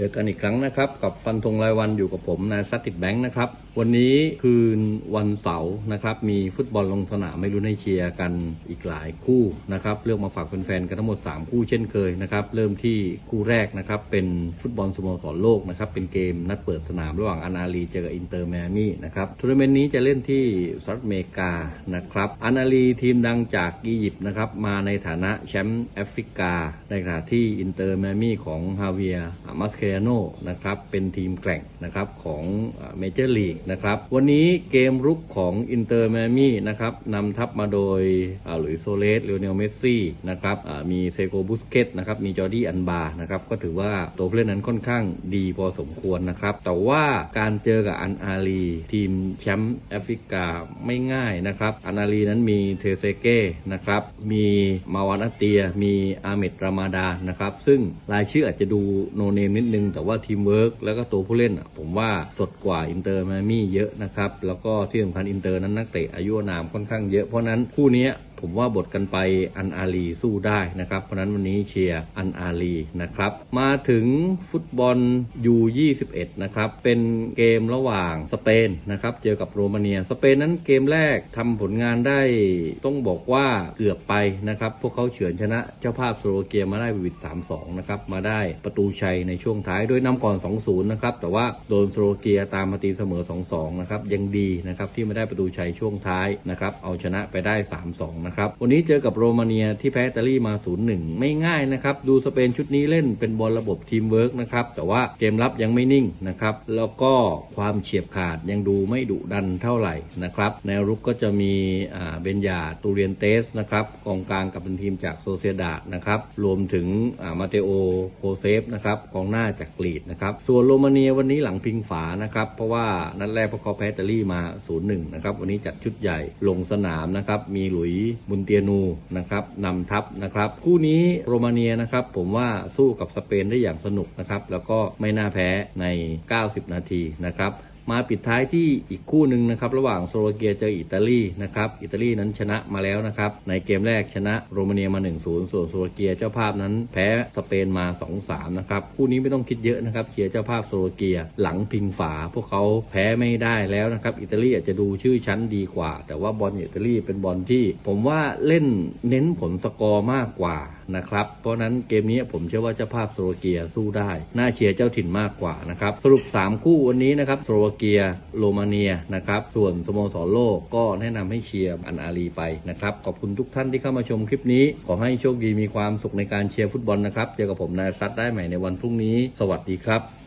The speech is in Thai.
เจอกันอีกครั้งนะครับ กับฟันธงรายวันอยู่กับผมนายซัตติดแบงค์นะครับ วันนี้คืนวันเสาร์นะครับ มีฟุตบอลลงสนามไม่รู้ในเชียร์กันอีกหลายคู่นะครับเลือกมาฝากแฟนๆกันทั้งหมด 3 คู่เช่นเคยนะครับ เริ่มที่คู่แรกนะครับเป็นฟุตบอลสโมสรโลกนะครับเป็นเกมนัดเปิดสนามระหว่างอานาลีเจอกับอินเตอร์แมมี่นะครับทัวร์นาเมนต์นี้จะเล่นที่สหรัฐอเมริกานะครับอานาลีทีมดังจากอียิปต์นะครับมาในฐานะแชมป์แอฟริกาในขณะที่อินเตอร์แมมี่ของฮาเวียมัสเคโนนะครับเป็นทีมแกร่งนะครับของเมเจอร์ลีกนะครับวันนี้เกมรุกของอินเตอร์แมมี่นะครับนำทัพมาโดยหลุยส์โซเลสเลโอเนลเมสซี่นะครับมีเซโกบุสเกตนะครับมีจอร์ดี้อันบานะครับก็ถือว่าตัวผู้เล่นนั้นค่อนข้างดีพอสมควรนะครับแต่ว่าการเจอกับอันอาลีทีมแชมป์แอฟริกาไม่ง่ายนะครับอันอาลีนั้นมีเทเซเก้นะครับมีมาวานาเตีย มีอาเมดรามาดานะครับซึ่งรายชื่ออาจจะดูโนเนมนิดนึงแต่ว่าทีมเวิร์กแล้วก็ตัวผู้เล่นอะผมว่าสดกว่าอินเตอร์มามี่เยอะนะครับ แล้วก็ที่สำคัญอินเตอร์นั้นนักเตะอายุนามค่อนข้างเยอะเพราะนั้นคู่นี้ ผมว่าบทกันไปอันอาลีสู้ได้นะครับ เพราะนั้นวันนี้เชียร์อันอาลีนะครับ มาถึงฟุตบอล U21 นะครับ เป็นเกมระหว่างสเปนนะครับ เจอกับโรมาเนีย สเปนนั้นเกมแรกทำผลงานได้ต้องบอกว่าเกือบไปนะครับ พวกเขาเฉือนชนะเจ้าภาพสโลวาเกียมาได้วิด3-2 นะครับ มาได้ประตูชัยในช่วงท้ายโดยนำก่อน 2-0 นะครับ แต่ว่าโดนสโลวาเกียตามมาตีเสมอ 2-2 นะครับ ยังดีนะครับที่ไม่ได้ประตูชัยช่วงท้ายนะครับ เอาชนะไปได้ 3-2นะครับ วันนี้เจอกับโรมาเนียที่แพ้อิตาลีมา 0-1 ไม่ง่ายนะครับ ดูสเปนชุดนี้เล่นเป็นบอลระบบทีมเวิร์กนะครับ แต่ว่าเกมรับยังไม่นิ่งนะครับ แล้วก็ความเฉียบขาดยังดูไม่ดุดันเท่าไหร่นะครับ แนวรุกก็จะมีเบนยาตูเรียนเตสนะครับกองกลางกับเป็นทีมจากโซเซดานะครับ รวมถึงมาเตโอโคเซฟนะครับกองหน้าจากกรีดนะครับ ส่วนโรมาเนียวันนี้หลังพิงฝานะครับ เพราะว่านัดแรกพวกเขาแพ้อิตาลีมา 0-1 นะครับ วันนี้จัดชุดใหญ่ลงสนามนะครับ มีหลุยบุนเตียนูนะครับนำทัพนะครับคู่นี้โรมาเนียนะครับผมว่าสู้กับสเปนได้อย่างสนุกนะครับแล้วก็ไม่น่าแพ้ใน 90 นาทีนะครับ มาปิดท้ายที่อีกคู่หนึ่งนะครับ ระหว่างโซโลเกียเจออิตาลีนะครับอิตาลีนั้นชนะมาแล้วนะครับ ในเกมแรกชนะโรมาเนียมา 1-0 ส่วนโซโลเกียเจ้าภาพนั้น แพ้สเปนมา 2-3 นะครับ คู่นี้ไม่ต้องคิดเยอะนะครับเชียร์เจ้าภาพโซโลเกียหลังพิงฝา พวกเขาแพ้ไม่ได้แล้วนะครับอิตาลีอาจจะดูชื่อชั้นดีกว่า แต่ว่าบอลอิตาลีเป็นบอลที่ ผมว่าเล่นเน้นผลสกอร์มากกว่านะครับเพราะนั้นเกมนี้ผมเชื่อว่าเจ้าภาพโซโลเกียสู้ได้น่าเชียร์เจ้าถิ่นมากกว่านะครับสรุป 3 คู่วันนี้นะครับโซโลเกียโรมาเนียนะครับ ส่วนสโมสรโลกก็แนะนำให้เชียร์อันอาลีไปนะครับ ขอบคุณทุกท่านที่เข้ามาชมคลิปนี้ ขอให้โชคดีมีความสุขในการเชียร์ฟุตบอลนะครับ เจอกับผมนายซัดได้ใหม่ในวันพรุ่งนี้ สวัสดีครับ